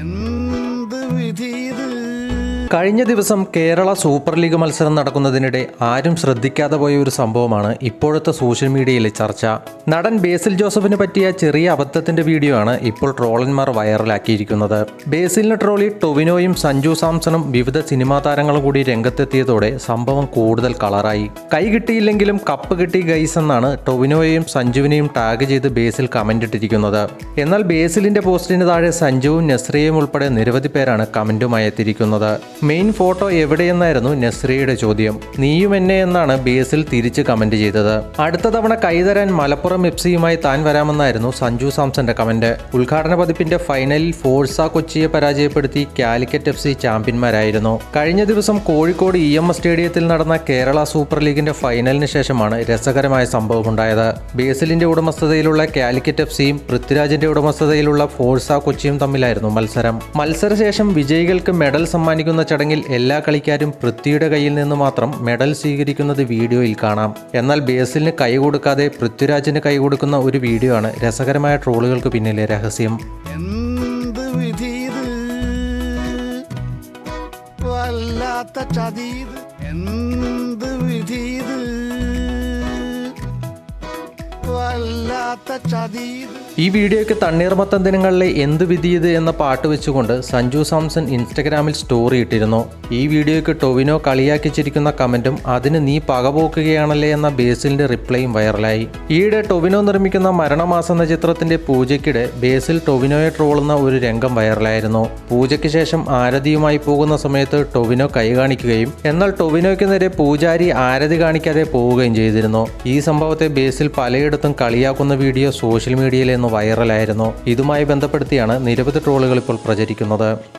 എന്ത് വിധി ഇത്? കഴിഞ്ഞ ദിവസം കേരള സൂപ്പർ ലീഗ് മത്സരം നടക്കുന്നതിനിടെ ആരും ശ്രദ്ധിക്കാതെ പോയ ഒരു സംഭവമാണ് ഇപ്പോഴത്തെ സോഷ്യൽ മീഡിയയിലെ ചർച്ച. നടൻ ബേസിൽ ജോസഫിന് പറ്റിയ ചെറിയ അബദ്ധത്തിന്റെ വീഡിയോ ആണ് ഇപ്പോൾ ട്രോളന്മാർ വൈറലാക്കിയിരിക്കുന്നത്. ബേസിലിനെ ട്രോളി ടൊവിനോയും സഞ്ജു സാംസണും വിവിധ സിനിമാ താരങ്ങളും കൂടി രംഗത്തെത്തിയതോടെ സംഭവം കൂടുതൽ കളറായി. കൈ കിട്ടിയില്ലെങ്കിലും കപ്പ് കിട്ടി ഗൈസ് എന്നാണ് ടൊവിനോയെയും സഞ്ജുവിനെയും ടാഗ് ചെയ്ത് ബേസിൽ കമന്റ് ഇട്ടിരിക്കുന്നത്. എന്നാൽ ബേസിലിന്റെ പോസ്റ്റിന് താഴെ സഞ്ജുവും നസ്രിയയും ഉൾപ്പെടെ നിരവധി പേരാണ് കമന്റുമായി എത്തിയിരിക്കുന്നത്. മെയിൻ ഫോട്ടോ എവിടെയെന്നായിരുന്നു നസ്രിയുടെ ചോദ്യം. നീയും എന്നെ എന്നാണ് ബേസിൽ തിരിച്ച് കമന്റ് ചെയ്തത്. അടുത്ത തവണ കൈതരാൻ മലപ്പുറം എഫ് സിയുമായി താൻ വരാമെന്നായിരുന്നു സഞ്ജു സാംസന്റെ കമന്റ്. ഉദ്ഘാടന പതിപ്പിന്റെ ഫൈനലിൽ ഫോഴ്സ കൊച്ചിയെ പരാജയപ്പെടുത്തി കാലിക്കറ്റ് എഫ് സി ചാമ്പ്യന്മാരായിരുന്നു. കഴിഞ്ഞ ദിവസം കോഴിക്കോട് ഇ എം എസ് സ്റ്റേഡിയത്തിൽ നടന്ന കേരള സൂപ്പർ ലീഗിന്റെ ഫൈനലിന് ശേഷമാണ് രസകരമായ സംഭവമുണ്ടായത് ബേസിലിന്റെ ഉടമസ്ഥതയിലുള്ള കാലിക്കറ്റ് എഫ് സിയും പൃഥ്വിരാജിന്റെ ഉടമസ്ഥതയിലുള്ള ഫോഴ്സ കൊച്ചിയും തമ്മിലായിരുന്നു മത്സരം. മത്സരശേഷം വിജയികൾക്ക് മെഡൽ സമ്മാനിക്കുന്ന ചടങ്ങിൽ എല്ലാ കളിക്കാരും പൃഥ്വിയുടെ കയ്യിൽ നിന്ന് മാത്രം മെഡൽ സ്വീകരിക്കുന്നത് വീഡിയോയിൽ കാണാം. എന്നാൽ ബേസിലിന് കൈ കൊടുക്കാതെ പൃഥ്വിരാജിന് കൈ കൊടുക്കുന്ന ഒരു വീഡിയോ ആണ് രസകരമായ ട്രോളുകൾക്ക് പിന്നിലെ രഹസ്യം. വല്ലാത്ത ചതി എന്ത് വിധി ഈ വീഡിയോയ്ക്ക് തണ്ണീർമത്തൻ ദിനങ്ങളിലെ എന്ത് വിധിയത് എന്ന പാട്ട് വെച്ചുകൊണ്ട് സഞ്ജു സാംസൺ ഇൻസ്റ്റഗ്രാമിൽ സ്റ്റോറി ഇട്ടിരുന്നു. ഈ വീഡിയോയ്ക്ക് ടൊവിനോ കളിയാക്കി ചിരിക്കുന്ന കമന്റും അതിന് നീ പകപോക്കുകയാണല്ലേ എന്ന ബേസിലിന്റെ റിപ്ലൈയും വൈറലായി. ഈയിടെ ടൊവിനോ നിർമ്മിക്കുന്ന മരണമാസം എന്ന ചിത്രത്തിന്റെ പൂജയ്ക്കിടെ ബേസിൽ ടൊവിനോയെ ട്രോളുന്ന ഒരു രംഗം വൈറലായിരുന്നു. പൂജയ്ക്ക് ശേഷം ആരതിയുമായി പോകുന്ന സമയത്ത് ടൊവിനോ കൈ കാണിക്കുകയും എന്നാൽ ടൊവിനോയ്ക്ക് നേരെ പൂജാരി ആരതി കാണിക്കാതെ പോവുകയും ചെയ്തിരുന്നു. ഈ സംഭവത്തെ ബേസിൽ പലയിടത്തും കളിയാക്കുന്ന വീഡിയോ സോഷ്യൽ മീഡിയയിൽ നിന്ന് വൈറലായിരുന്നു. ഇതുമായി ബന്ധപ്പെടുത്തിയാണ് നിരവധി ട്രോളുകൾ ഇപ്പോൾ പ്രചരിക്കുന്നത്.